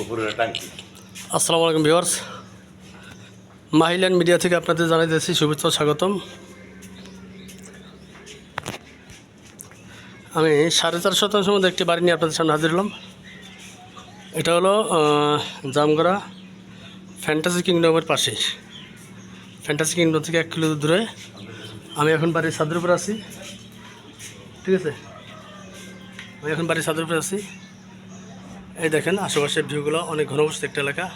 উপরে টাঙ্কি আসসালামু আলাইকুম ভিউয়ার্স। মাহিল্যান্ড মিডিয়া থেকে আপনাদের জানাই দিয়েছি শুভেচ্ছা স্বাগতম। আমি সাড়ে চার শতাংশের মধ্যে একটি বাড়ি নিয়ে আপনাদের সামনে হাজির হলাম। এটা হলো জামগড়া ফ্যান্টাসি কিংডমের পাশে। ফ্যান্টাসি কিংডম থেকে এক কিলো দূরে। আমি এখন বাড়ির ছাদের উপরে আছি। ঠিক আছে? আমি এখন বাড়ির ছাদের উপরে আছি। এই দেখেন, আশেপাশের ভিউগুলো অনেক ঘনবসতি একটা এলাকা।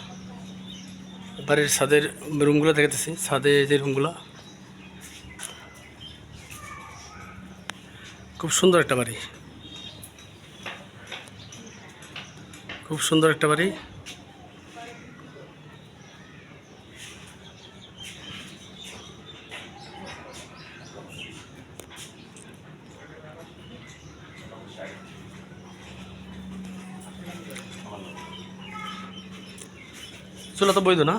বাড়ির ছাদের রুমগুলো দেখাতেছি ছাদে যে রুমগুলো। খুব সুন্দর একটা বাড়ি। খুব সুন্দর একটা বাড়ি। চুলা তো বৈধ না?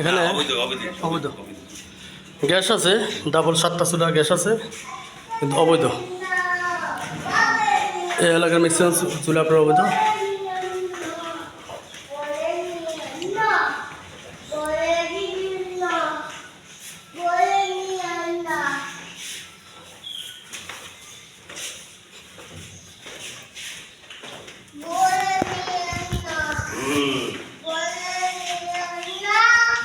এখানে? অবৈধ অবৈধ অবৈধ গ্যাস আছে ডাবল সাতটা চুলা গ্যাস আছে কিন্তু অবৈধ। এই এলাকার ম্যাক্সিমাম চুলা আপনার অবৈধ?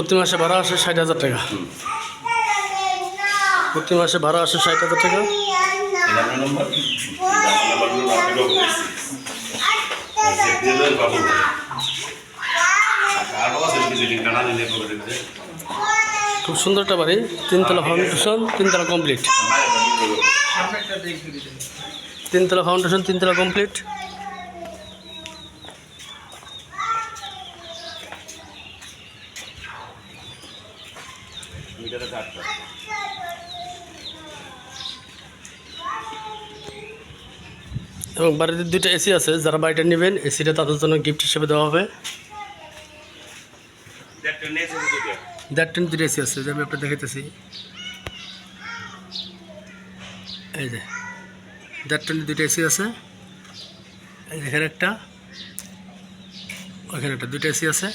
প্রতি মাসে ভাড়া আসে ষাট হাজার টাকা। প্রতি মাসে ভাড়া আসে ষাট হাজার টাকা। খুব সুন্দর একটা বাড়ি, তিনতলা ফাউন্ডেশন তিনতলা কমপ্লিট তিনতলা ফাউন্ডেশন তিনতলা কমপ্লিট মিটারে চারটা। এবং বাড়িতে দুইটা এসি আছে যারা বাড়িটা নেবেন এসিটা তাদের জন্য গিফট হিসেবে দেওয়া হবে। দেড় টেন দুটো এসি আছে যে আমি আপনার দেখাইতেছি। এই যে দেড় টেন দুটো এসি আছে। এখানে একটা ওইখানে একটা দুটো এসি আছে।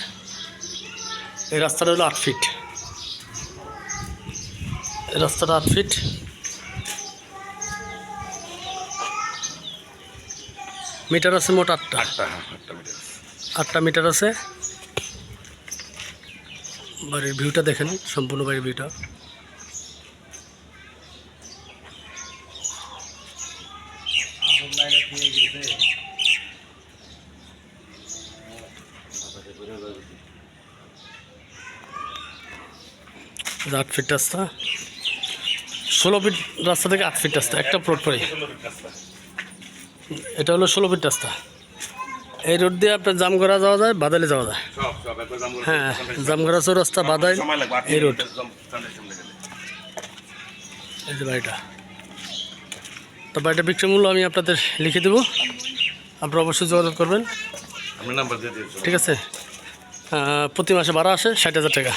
এই রাস্তাটা হলো আট ফিট রাস্তাটা আট ফিট মিটার আছে মোট আটটা। আটটা হ্যাঁ মিটার আছে। বাড়ির ভিউটা দেখেন সম্পূর্ণ বাড়ির ভিউটা আট ফিট রাস্তা। ষোলো ফিট রাস্তা থেকে আট ফিট রাস্তা একটা প্লট পরে। এটা হলো ষোলো ফিট রাস্তা। এই রোড দিয়ে আপনার জামগড়া যাওয়া যায় বাদালে যাওয়া যায়। হ্যাঁ জামগড়া চৌরাস্তা বাদাই এই রোড এই যে বাড়িটা। তো বাড়িটা বিক্রয় মূল্য আমি আপনাদের লিখে দেবো। আপনারা অবশ্যই যোগাযোগ করবেন। ঠিক আছে? প্রতি মাসে ভাড়া আসে ষাট হাজার টাকা।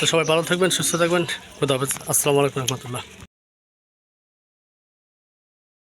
তো সবাই ভালো থাকবেন সুস্থ থাকবেন। খুদা হাফেজ। আসসালামু আলাইকুম রহমতুল্লাহ।